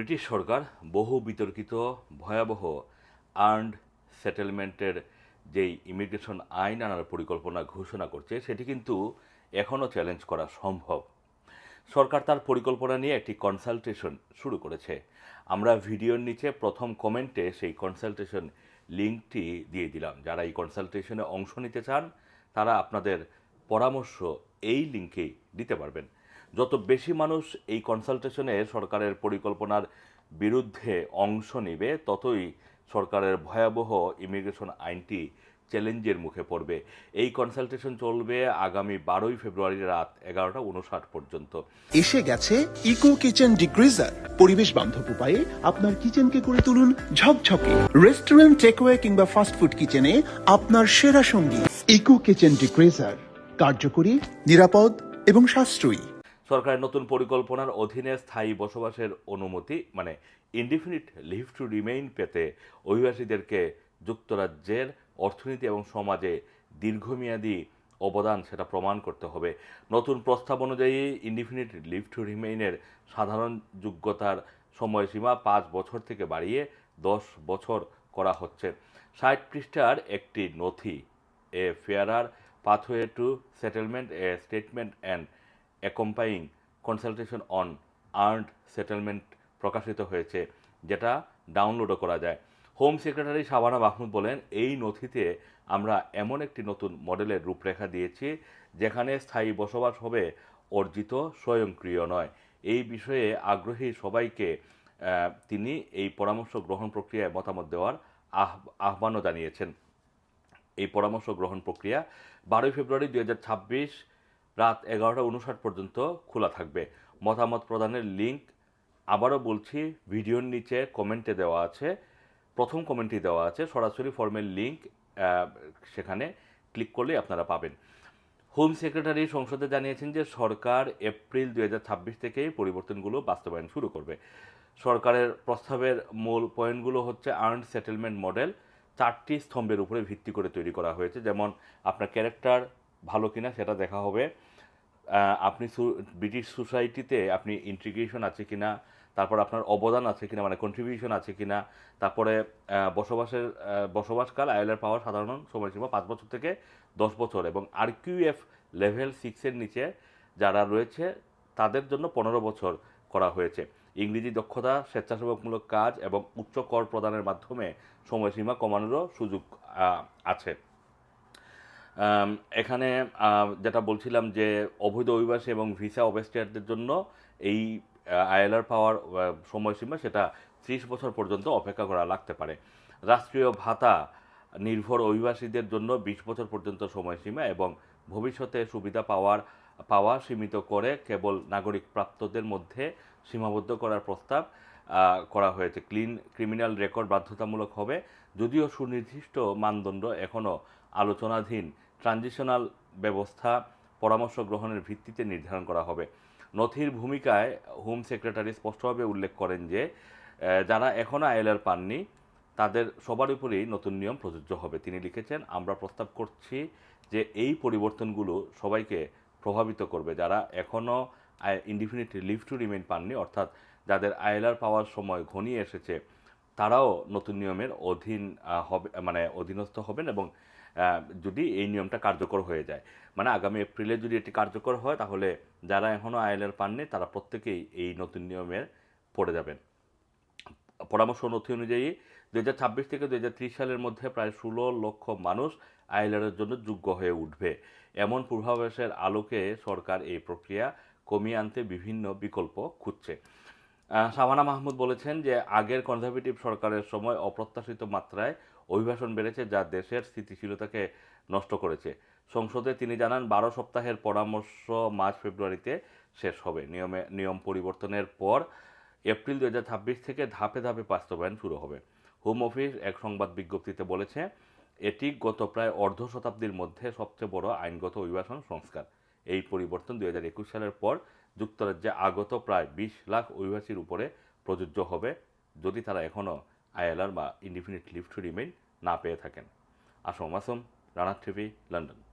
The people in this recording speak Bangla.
ব্রিটিশ সরকার বহু বিতর্কিত, ভয়াবহ আর্নড সেটেলমেন্টের যেই ইমিগ্রেশন আইন আনার পরিকল্পনা ঘোষণা করছে, সেটি কিন্তু এখনও চ্যালেঞ্জ করা সম্ভব। সরকার তার পরিকল্পনা নিয়ে একটি কনসালটেশন শুরু করেছে। আমরা ভিডিওর নিচে প্রথম কমেন্টে সেই কনসালটেশন লিঙ্কটি দিয়ে দিলাম। যারা এই কনসালটেশনে অংশ নিতে চান, তারা আপনাদের পরামর্শ এই লিঙ্কেই দিতে পারবেন। যত বেশি মানুষ এই কনসালটেশনে সরকারের পরিকল্পনার বিরুদ্ধে অংশ নেবে, ততই সরকারের ভয়াবহ ইমিগ্রেশন আইনটি চ্যালেঞ্জের মুখে পড়বে। এই কনসালটেশন চলবে আগামী বারোই ফেব্রুয়ারি রাত এগারোটা উনষাট পর্যন্ত। এসে গেছে ইকো কিচেন ডিগ্রিজার পরিবেশ বান্ধব উপায়ে আপনার কিচেনকে করে তুলুন ঝকঝকে। রেস্টুরেন্ট টেকওয়ে কিংবা ফাস্টফুড কিচেনে আপনার সেরা সঙ্গী। ইকো কিচেন ডিগ্রিজার কার্যকরী, নিরাপদ এবং সাশ্রয়ী। সরকারের নতুন পরিকল্পনার অধীনে স্থায়ী বসবাসের অনুমতি মানে ইনডিফিনিট লিভ টু রিমেইন পেতে অভিবাসীদেরকে যুক্তরাজ্যের অর্থনীতি এবং সমাজে দীর্ঘমেয়াদী অবদান সেটা প্রমাণ করতে হবে। নতুন প্রস্তাব অনুযায়ী ইনডিফিনিট লিভ টু রিমেইনের সাধারণ যোগ্যতার সময়সীমা পাঁচ বছর থেকে বাড়িয়ে দশ বছর করা হচ্ছে। ষাট পৃষ্ঠার একটি নথি a fairer pathway to settlement a statement and accompanying consultation on earned settlement প্রকাশিত হয়েছে, যেটা ডাউনলোডও করা যায়। হোম সেক্রেটারি শাবানা মাহমুদ বলেন, এই নথিতে আমরা এমন একটি নতুন মডেলের রূপরেখা দিয়েছি, যেখানে স্থায়ী বসবাস হবে অর্জিত স্বয়ংক্রিয় নয়। এই বিষয়ে আগ্রহী সবাইকে তিনি এই পরামর্শ গ্রহণ প্রক্রিয়ায় মতামত দেওয়ার আহ, আহ্বানও জানিয়েছেন। এই পরামর্শ গ্রহণ প্রক্রিয়া বারোই ফেব্রুয়ারি দু হাজার ছাব্বিশ রাত এগারোটা উনষাট পর্যন্ত খোলা থাকবে। মতামত প্রদানের লিঙ্ক আবারও বলছি, ভিডিওর নিচে কমেন্টে দেওয়া আছে, প্রথম কমেন্টে দেওয়া আছে, সরাসরি ফর্মের লিঙ্ক সেখানে ক্লিক করলেই আপনারা পাবেন। হোম সেক্রেটারি সংসদে জানিয়েছেন যে সরকার এপ্রিল দু থেকেই পরিবর্তনগুলো বাস্তবায়ন শুরু করবে। সরকারের প্রস্তাবের মূল পয়েন্টগুলো হচ্ছে আর্ন সেটেলমেন্ট মডেল। চারটি স্তম্ভের উপরে ভিত্তি করে তৈরি করা হয়েছে। যেমন আপনার ক্যারেক্টার ভালো কিনা সেটা দেখা হবে। আপনি ব্রিটিশ সোসাইটিতে আপনি ইন্টিগ্রেশন আছে কিনা, তারপর আপনার অবদান আছে কিনা মানে কন্ট্রিবিউশন আছে কিনা, তারপরে বসবাসের বসবাসকাল আইএলআর পাওয়ার সাধারণ সময়সীমা পাঁচ বছর থেকে দশ বছর এবং আরকিউএফ লেভেল সিক্সের নিচে যারা রয়েছে, তাদের জন্য পনেরো বছর করা হয়েছে। ইংরেজি দক্ষতা, স্বেচ্ছাসেবকমূলক কাজ এবং উচ্চ কর প্রদানের মাধ্যমে সময়সীমা কমানোরও সুযোগ আছে। এখানে যেটা বলছিলাম যে অবৈধ অভিবাসী এবং ভিসা অবেস্টিয়ারদের জন্য এই আইএলআর পাওয়ার সময়সীমা সেটা ত্রিশ বছর পর্যন্ত অপেক্ষা করা লাগতে পারে। রাষ্ট্রীয় ভাতা নির্ভর অভিবাসীদের জন্য বিশ বছর পর্যন্ত সময়সীমা এবং ভবিষ্যতে সুবিধা পাওয়ার, পাওয়া সীমিত করে কেবল নাগরিক প্রাপ্তদের মধ্যে সীমাবদ্ধ করার প্রস্তাব করা হয়েছে। ক্লিন, ক্রিমিনাল রেকর্ড বাধ্যতামূলক হবে। যদিও সুনির্দিষ্ট মানদণ্ড এখনও আলোচনাধীন ট্রানজিশনাল ব্যবস্থা পরামর্শ গ্রহণের ভিত্তিতে নির্ধারণ করা হবে। নথির ভূমিকায় হোম সেক্রেটারি স্পষ্টভাবে উল্লেখ করেন যে যারা এখনও আইএলআর পাননি, তাদের সবার উপরেই নতুন নিয়ম প্রযোজ্য হবে। তিনি লিখেছেন, আমরা প্রস্তাব করছি যে এই পরিবর্তনগুলো সবাইকে প্রভাবিত করবে। যারা এখনও ইনডিফিনিট লিভ টু রিমেইন পাননি, অর্থাৎ যাদের আইএলআর পাওয়ার সময় ঘনিয়ে এসেছে তারাও নতুন নিয়মের অধীন হবে মানে অধীনস্থ হবেন এবং যদি এই নিয়মটা কার্যকর হয়ে যায়। মানে আগামী এপ্রিলে যদি এটি কার্যকর হয়, তাহলে যারা এখনও আইএলআর পাননি, তারা প্রত্যেকেই এই নতুন নিয়মের পড়ে যাবেন। পরামর্শ নথি অনুযায়ী দু হাজার ছাব্বিশ থেকে দু হাজার ত্রিশ সালের মধ্যে প্রায় ষোলো লক্ষ মানুষ আইলারের জন্য যোগ্য হয়ে উঠবে। এমন পূর্বাভাসের আলোকে সরকার এই প্রক্রিয়া কমিয়ে আনতে বিভিন্ন বিকল্প খুঁজছে। শাবানা মাহমুদ বলেছেন যে আগের কনজারভেটিভ সরকারের সময় অপ্রত্যাশিত মাত্রায় অভিবাসন বেড়েছে যা দেশের স্থিতিশীলতাকে নষ্ট করেছে। সংসদে তিনি জানান, বারো সপ্তাহের পরামর্শ মার্চ ফেব্রুয়ারিতে শেষ হবে। নিয়মে, নিয়ম পরিবর্তনের পর এপ্রিল দুহাজার ছাব্বিশ থেকে ধাপে ধাপে বাস্তবায়ন শুরু হবে। হোম অফিস এক সংবাদ বিজ্ঞপ্তিতে বলেছে, এটি গত প্রায় অর্ধ শতাব্দীর মধ্যে সবচেয়ে বড় আইনগত অভিবাসন সংস্কার। এই পরিবর্তন দু হাজার একুশ সালের পর যুক্তরাজ্যে আগত প্রায় বিশ লাখ অভিবাসীর উপরে প্রযোজ্য হবে যদি তারা এখনও আইএলআর বা ইন্ডিফিনিট লিভ টু রিমেইন না পেয়ে থাকেন। Assam Masum Rana TV, London.